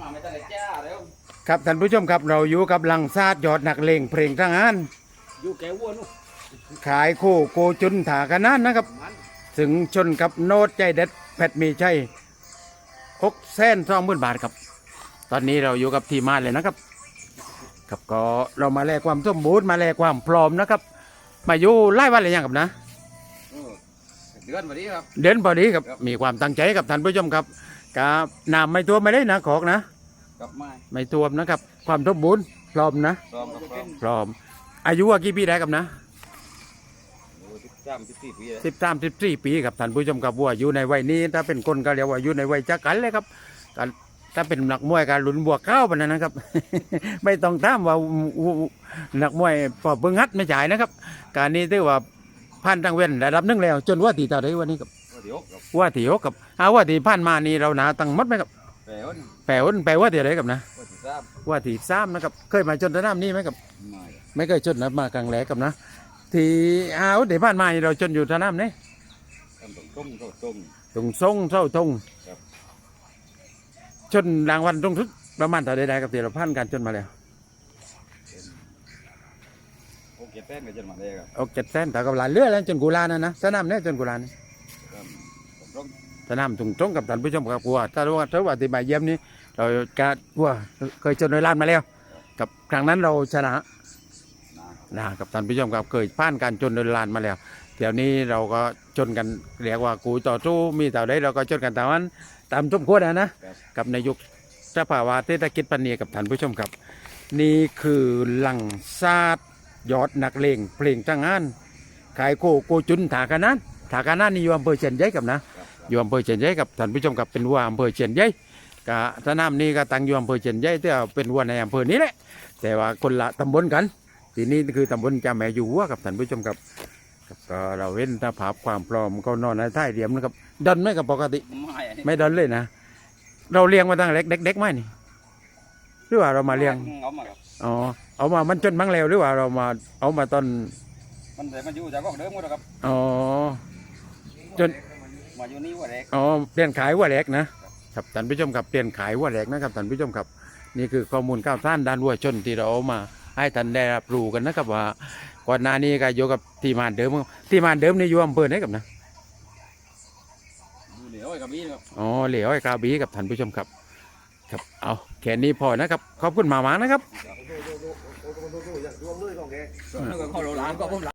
มาไม่ต้องเลยจ้าเร็วครับท่านผู้ชมครับเราอยู่กับลังซาดยอดนักเลงเพลงทหารอยู่แกวัวนู่นขายคู่โกจุนถากันนั้นนะครับ มันถึงชนกับโนดใจเด็ดแพทมีชัยหกแสนสองหมื่นบาทครับ ตอนนี้เราอยู่กับทีมงานเลยนะครับ ครับก็เรามาแลกความสมบูรณ์มาแลกความพร้อมนะครับ มาอยู่ไล่วันเลยยังครับนะ เออเดือนวันนี้ครับ เดินพอดีครับครับมีความตั้งใจกับท่านผู้ชมครับ กับน้ำไม่ท่วมไม่ได้นะขอกนะกลับมาไม่ท่วมนะครับ ความสมบูรณ์พร้อมนะซ้อมกับซ้อมพร้อม อายุว่ากี่ปีได้ครับนะโอ้สิบสามสิบสี่ปีแล้วสิบสามสิบสี่ปีครับท่านผู้ชมครับว่าอยู่ในวัยนี้ ถ้าเป็นคนก็เรียกว่าอยู่ในวัยจักกันเลยครับการถ้าเป็นนักมวยการหลุนบวกเข้าปานนั้นนะครับ ไม่ต้องตามว่าอู้นักมวยปอบเบิ้งฮัดไม่จ่ายนะครับ การนี้ถือว่าผ่านตั้งเว้นระดับหนึงแล้ว จนว่าตีเต่าได้วันนี้ครับ เดี๋ยวกับว่าตีหกครับเอาว่าตีผ่านมานี่เราหนาตั้งหมัดไหมครับแปลวนี่แปลว่าแปลว่าตีอะไรครับนะว่าสิบสามว่าตีสามนะครับเคยมาจนสนามนี้ไหมครับ ไม่ไม่เคยจนนะมากลางแหลกับนะ ทีเอาเดี๋ยวผ่านมานี่เราจนอยู่สนามนี้ทำตรงต้มก็ต้มตรงทรงเท่าทงครับชนรางวัลตรงทุกประมาณเท่าใดๆกับที่เราผ่านการจนมาแล้วโอเคแป้นกันจนมาเลยครับเอาเจ็ดแสนแต่กับหลานเรือแล้วจนกุลานะนะสนามนี้จนกุลานี่ครับ ตรงสนามตรงตรงกับท่านผู้ชมครับกลัวถ้าว่าถ้าว่าที่มาเยี่ยมนี้ เราจะกลัวเคยจนในล้านมาแล้ว กับครั้งนั้นเราชนะนะกับท่านผู้ชมครับเคยผ่านการจนในล้านมาแล้วเดี๋ยวนี้เราก็จนกันเรียกว่ากูต่อสู้มีเท่าใดเราก็จนกันแตามนั้นตามสมควรนะนะกับในยุคสภาวะเศรษฐกิจปันนีกับท่านผู้ชมครับ นี่คือหลังซาดยอดนักเลงเพลงตั้งงานขายโกโกจุนถากันนั้นถากันนั้นนี่อยู่อำเภอเชียนใหญ่กับนะ อยู่อำเภอเชียนใหญ่กับท่านผู้ชมกับเป็นวัวอำเภอเชียนใหญ่กะสนามนี้ก็ตั้งอยู่อำเภอเชียนใหญ่แต่ว่าเป็นวัวในอำเภอนี้แหละ แต่ว่าคนละตำบลกัน ทีนี้คือตำบลจาแม่อยู่วัวกับท่านผู้ชมครับครับก็เราเว้นถ้าภาพความพร้อมก็นอนในท้ายเดียมนะครับดันไหม่กับปกติไม่อันนี้ไม่ดันเลยนะ เราเลี้ยงมาตั้งเล็กเด็กๆไหมนี่หรือว่าเรามาเลี้ยงเอามาครับอ๋อเอามามันจนมั้งแล้วหรือว่าเรามาเอามาตอนมันแต่มันอยู่จากกองเดิมหมดแล้วครับอ๋อจน มาอยู่นี่ว่าแรกอ๋อเปลี่ยนขายวัวแหลกนะครับท่านผู้ชมครับเปลี่ยนขายวัวแหลกนะครับท่านผู้ชมครับนี่คือข้อมูลข่าวสารด้านวัวชนที่เราเอามา ให้ท่านได้รับรู้กันนะครับว่าก่อนหน้านี้ก็อยู่กับทีมงานเดิมครับทีมงานเดิมนี่อยู่อำเภอไหนกับนะอยู่เหลียวไอ้กระบี่ครับอ๋อเหลียวไอ้กาบีกับท่านผู้ชมครับ ครับเอาแค่นี้พอนะครับขอบคุณมากๆนะครับ